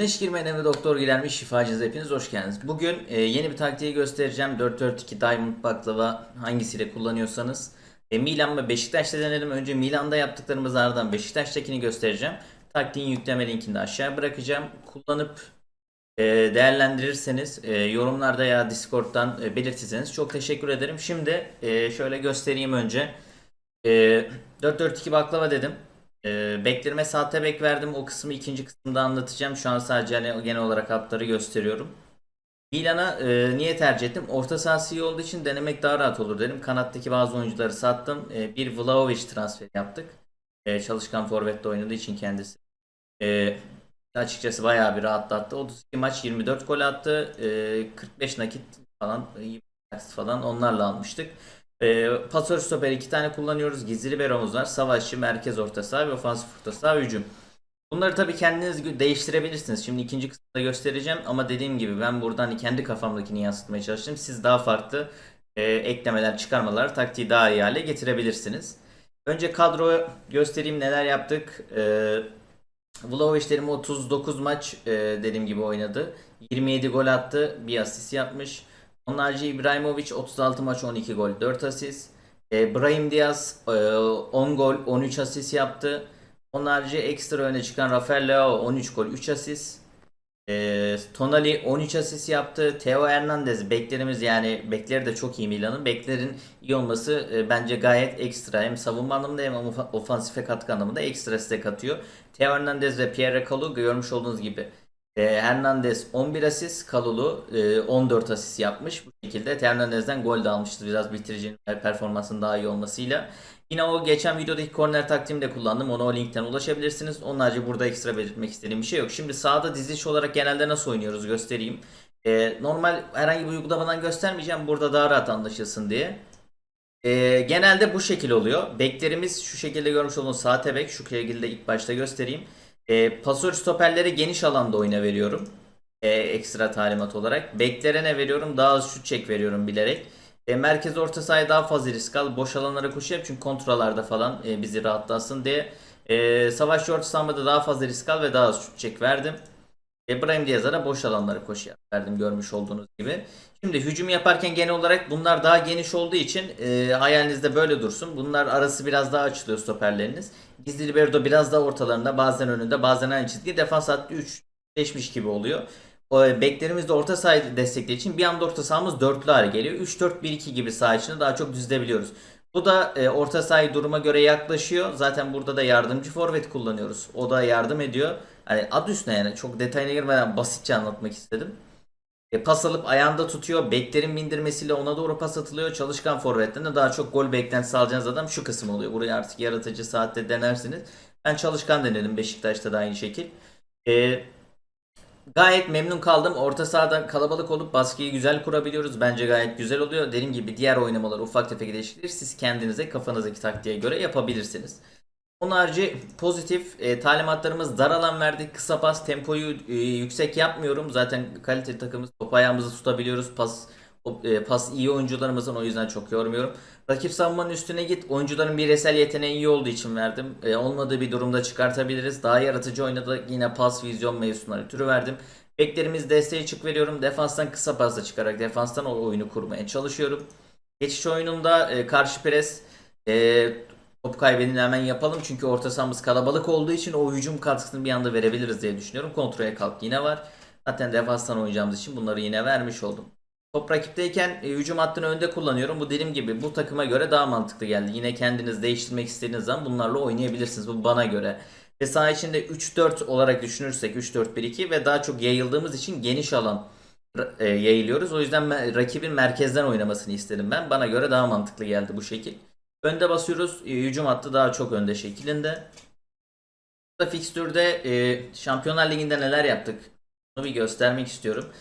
Güneş girmeden ve doktor girermiş şifacınız hepiniz hoş geldiniz. Bugün e, yeni bir taktiği göstereceğim. 4-4-2 Diamond baklava hangisiyle kullanıyorsanız. E, Milan ve Beşiktaş'ta denedim. Önce Milan'da yaptıklarımız ardından Beşiktaş'takini göstereceğim. Taktiğin yükleme linkini de aşağıya bırakacağım. Kullanıp e, değerlendirirseniz e, yorumlarda ya Discord'dan e, belirtirseniz çok teşekkür ederim. Şimdi e, şöyle göstereyim önce. E, 4-4-2 baklava dedim. E, beklerime sahte bek verdim. O kısmı ikinci kısımda anlatacağım. Şu an sadece hani genel olarak hatları gösteriyorum. Milan'a e, niye tercih ettim? Orta sahası iyi olduğu için denemek daha rahat olur dedim. Kanattaki bazı oyuncuları sattım. E, bir Vlahovic transferi yaptık. E, çalışkan forvette oynadığı için kendisi. E, açıkçası bayağı bir rahatlattı. 32 maç 24 gol attı. E, 45 nakit falan 20 asist falan onlarla almıştık. E, pasör stoper iki tane kullanıyoruz. Gizli liberomuz var. Savaşçı, merkez orta saha ve ofansif orta saha hücum. Bunları tabii kendiniz değiştirebilirsiniz. Şimdi ikinci kısımda göstereceğim ama dediğim gibi ben buradan hani kendi kafamdakini yansıtmaya çalıştım. Siz daha farklı e, eklemeler, çıkarmalar, taktiği daha iyi hale getirebilirsiniz. Önce kadroyu göstereyim neler yaptık. E, Vlahovic'lerim 39 maç e, dediğim gibi oynadı. 27 gol attı, bir asist yapmış. Onun harici İbrahimovic 36 maç 12 gol 4 asist. E, Brahim Diaz e, 10 gol 13 asist yaptı. Onun harici ekstra öne çıkan Rafael Leao 13 gol 3 asist. E, Tonali 13 asist yaptı. Theo Hernandez beklerimiz yani bekleri de çok iyi Milan'ın. Beklerin iyi olması e, bence gayet ekstra. Hem savunma anlamında hem ofa- ofansife katkı anlamında ekstra size katıyor. Theo Hernandez ve Pierre Kalou görmüş olduğunuz gibi e, Hernandez 11 asist, Kalulu e, 14 asist yapmış. Bu şekilde Hernandez'den gol de almıştır. Biraz bitiricinin performansının daha iyi olmasıyla. Yine o geçen videodaki korner taktiğimi de kullandım. Ona o linkten ulaşabilirsiniz. Onun harici burada ekstra belirtmek istediğim bir şey yok. Şimdi sağda diziliş olarak genelde nasıl oynuyoruz göstereyim. E, normal herhangi bir uygulamadan göstermeyeceğim. Burada daha rahat anlaşılsın diye. E, genelde bu şekil oluyor. Beklerimiz şu şekilde görmüş olduğunuz sağ bek. Şu şekilde ilk başta göstereyim. E, pasör stoperlere geniş alanda oyna veriyorum. E, ekstra talimat olarak. Beklere ne veriyorum? Daha az şut çek veriyorum bilerek. E, merkez orta sahaya daha fazla risk al. Boş alanlara koşu yap çünkü kontrollarda falan e, bizi rahatlatsın diye. E, savaşçı orta sahamda daha fazla risk al ve daha az şut çek verdim. Ibrahim Diaz'a boş alanlara koşu verdim görmüş olduğunuz gibi. Şimdi hücum yaparken genel olarak bunlar daha geniş olduğu için e, hayalinizde böyle dursun. Bunlar arası biraz daha açılıyor stoperleriniz. Gizli libero biraz daha ortalarında bazen önünde bazen aynı çizgi. Defans hattı 3 leşmiş gibi oluyor. E, beklerimiz de orta sahayı desteklediği için bir anda orta sahamız dörtlü hale geliyor. 3-4-1-2 gibi saha içinde daha çok düzlebiliyoruz. Bu da e, orta sahayı duruma göre yaklaşıyor. Zaten burada da yardımcı forvet kullanıyoruz. O da yardım ediyor. Hani adı üstüne yani çok detayına girmeden basitçe anlatmak istedim. E, pas alıp ayağında tutuyor. Beklerin bindirmesiyle ona doğru pas atılıyor. Çalışkan forvetten de daha çok gol beklentisi alacağınız adam şu kısım oluyor. Burayı artık yaratıcı saatte denersiniz. Ben çalışkan denedim Beşiktaş'ta da aynı şekil. E, gayet memnun kaldım. Orta sahada kalabalık olup baskıyı güzel kurabiliyoruz. Bence gayet güzel oluyor. Dediğim gibi diğer oynamalar ufak tefek değişiklikleri siz kendinize kafanızdaki taktiğe göre yapabilirsiniz. Onun harici pozitif e, talimatlarımız dar alan verdik. Kısa pas tempoyu e, yüksek yapmıyorum. Zaten kaliteli takımız top ayağımızı tutabiliyoruz. Pas e, pas iyi oyuncularımızın o yüzden çok yormuyorum. Rakip savunmanın üstüne git. Oyuncuların bireysel yeteneği iyi olduğu için verdim. E, olmadığı bir durumda çıkartabiliriz. Daha yaratıcı oynadı. Yine pas, vizyon mevzuları türü verdim. Beklerimiz desteği çık veriyorum. Defanstan kısa pasla çıkarak defanstan o oyunu kurmaya çalışıyorum. Geçiş oyununda e, karşı pres e, top kaybedini hemen yapalım. Çünkü orta sahamız kalabalık olduğu için o hücum katkısını bir anda verebiliriz diye düşünüyorum. Kontrole kalk yine var. Zaten defanstan oynayacağımız için bunları yine vermiş oldum. Top rakipteyken e, hücum hattını önde kullanıyorum. Bu dediğim gibi bu takıma göre daha mantıklı geldi. Yine kendiniz değiştirmek istediğiniz zaman bunlarla oynayabilirsiniz. Bu bana göre. Ve saha içinde 3-4 olarak düşünürsek 3-4-1-2 ve daha çok yayıldığımız için geniş alan e, yayılıyoruz. O yüzden rakibin merkezden oynamasını istedim ben. Bana göre daha mantıklı geldi bu şekil. Önde basıyoruz. E, hücum hattı daha çok önde şeklinde. Burada fikstürde e, Şampiyonlar Ligi'nde neler yaptık? Bunu bir göstermek istiyorum.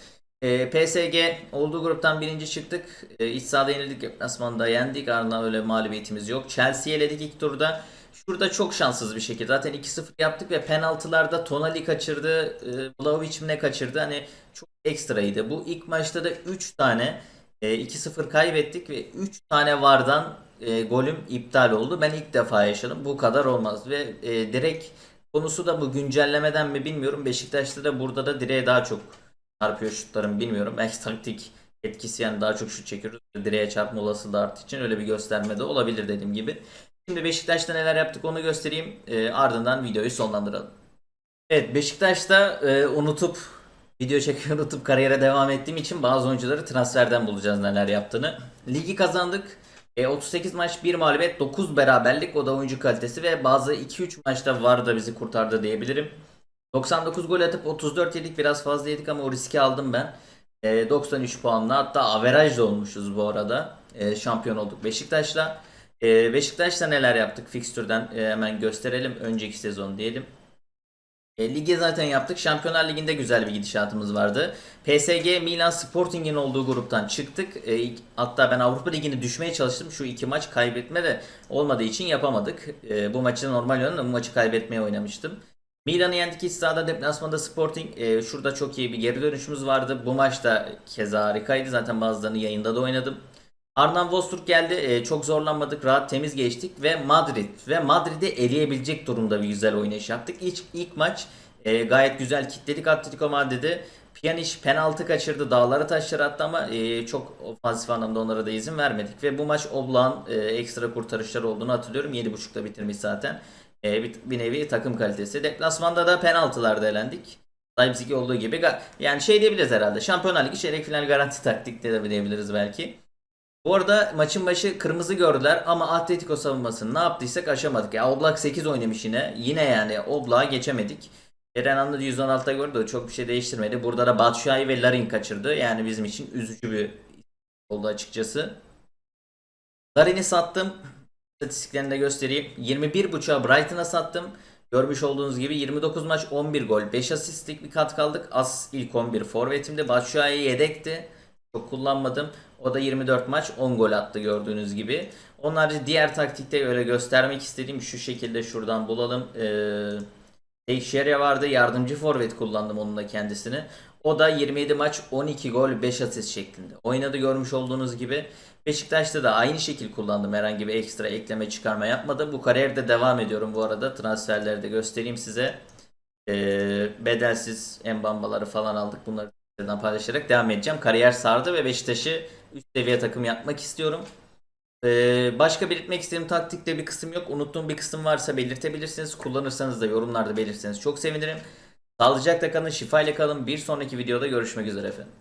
E, PSG olduğu gruptan birinci çıktık. E, iç sahada yenildik. Deplasmanda yendik. Ardından öyle mağlubiyetimiz yok. Chelsea'yi eledik ilk turda. Şurada çok şanssız bir şekilde. Zaten 2-0 yaptık ve penaltılarda Tonali kaçırdı. E, Vlahovic mi ne kaçırdı? Hani çok ekstraydı. Bu ilk maçta da 3 tane e, 2-0 kaybettik ve 3 tane vardan e, golüm iptal oldu. Ben ilk defa yaşadım. Bu kadar olmaz ve e, direkt konusu da bu güncellemeden mi bilmiyorum. Beşiktaş'ta da burada da direğe daha çok çarpıyor şutlarım bilmiyorum. Belki taktik etkisi yani daha çok şut çekiyoruz. Direğe çarpma olasılığı arttığı için öyle bir gösterme de olabilir dediğim gibi. Şimdi Beşiktaş'ta neler yaptık onu göstereyim. Ee, ardından videoyu sonlandıralım. Evet Beşiktaş'ta e, unutup video çekiyor unutup kariyere devam ettiğim için bazı oyuncuları transferden bulacağız neler yaptığını. Ligi kazandık. E, 38 maç 1 mağlubiyet 9 beraberlik o da oyuncu kalitesi ve bazı 2-3 maçta var da bizi kurtardı diyebilirim. 99 gol atıp 34 yedik biraz fazla yedik ama o riski aldım ben. E, 93 puanla hatta averaj da olmuşuz bu arada. E, şampiyon olduk Beşiktaş'la. E, Beşiktaş'ta neler yaptık fikstürden e, hemen gösterelim. Önceki sezon diyelim. E, lige zaten yaptık. Şampiyonlar Ligi'nde güzel bir gidişatımız vardı. PSG, Milan, Sporting'in olduğu gruptan çıktık. E, hatta ben Avrupa Ligi'ni düşmeye çalıştım. Şu iki maç kaybetme de olmadığı için yapamadık. E, bu maçı normal da bu maçı kaybetmeye oynamıştım. Milan'ı yendik iç sahada deplasmanda Sporting. E, şurada çok iyi bir geri dönüşümüz vardı. Bu maçta keza harikaydı. Zaten bazılarını yayında da oynadım. Arnan Vosturk geldi. E, çok zorlanmadık. Rahat temiz geçtik. Ve Madrid. Ve Madrid'i eleyebilecek durumda bir güzel oynayış yaptık. İlk, ilk maç e, gayet güzel kitledik Atletico Madrid'i. Pjanic penaltı kaçırdı. Dağlara taşları attı ama e, çok ofansif anlamda onlara da izin vermedik. Ve bu maç Oblak'ın e, ekstra kurtarışları olduğunu hatırlıyorum. 7.5'da bitirmiş zaten. E, bir, bir nevi takım kalitesi. Deplasmanda da penaltılarda elendik. Leipzig olduğu gibi. Yani şey diyebiliriz herhalde. Şampiyonlar Ligi çeyrek final garanti taktik de diyebiliriz belki. Bu arada maçın başı kırmızı gördüler ama Atletico savunmasını ne yaptıysak aşamadık. Ya Oblak 8 oynamış yine. Yine yani Oblak'a geçemedik. Renan'da 116'da gördü çok bir şey değiştirmedi. Burada da Batshuayi ve Larin kaçırdı. Yani bizim için üzücü bir oldu açıkçası. Larin'i sattım. İstatistiklerini de göstereyim. 21.5'a Brighton'a sattım. Görmüş olduğunuz gibi 29 maç 11 gol 5 asistlik bir kat kaldık. As ilk 11 forvetimde. Batshuayi yedekti. Çok kullanmadım. O da 24 maç 10 gol attı gördüğünüz gibi. Onun harici diğer taktikte öyle göstermek istediğim şu şekilde şuradan bulalım. Ee, vardı. Yardımcı forvet kullandım onun da kendisini. O da 27 maç 12 gol 5 asist şeklinde. Oynadı görmüş olduğunuz gibi. Beşiktaş'ta da aynı şekil kullandım. Herhangi bir ekstra ekleme çıkarma yapmadım. Bu kariyerde devam ediyorum bu arada. Transferleri de göstereyim size. Ee, bedelsiz embambaları falan aldık. Bunları paylaşarak devam edeceğim. Kariyer sardı ve Beşiktaş'ı üst seviye takım yapmak istiyorum. Ee, başka belirtmek istediğim taktikte bir kısım yok. Unuttuğum bir kısım varsa belirtebilirsiniz. Kullanırsanız da yorumlarda belirtirseniz çok sevinirim. Sağlıcakla kalın, şifayla kalın. Bir sonraki videoda görüşmek üzere efendim.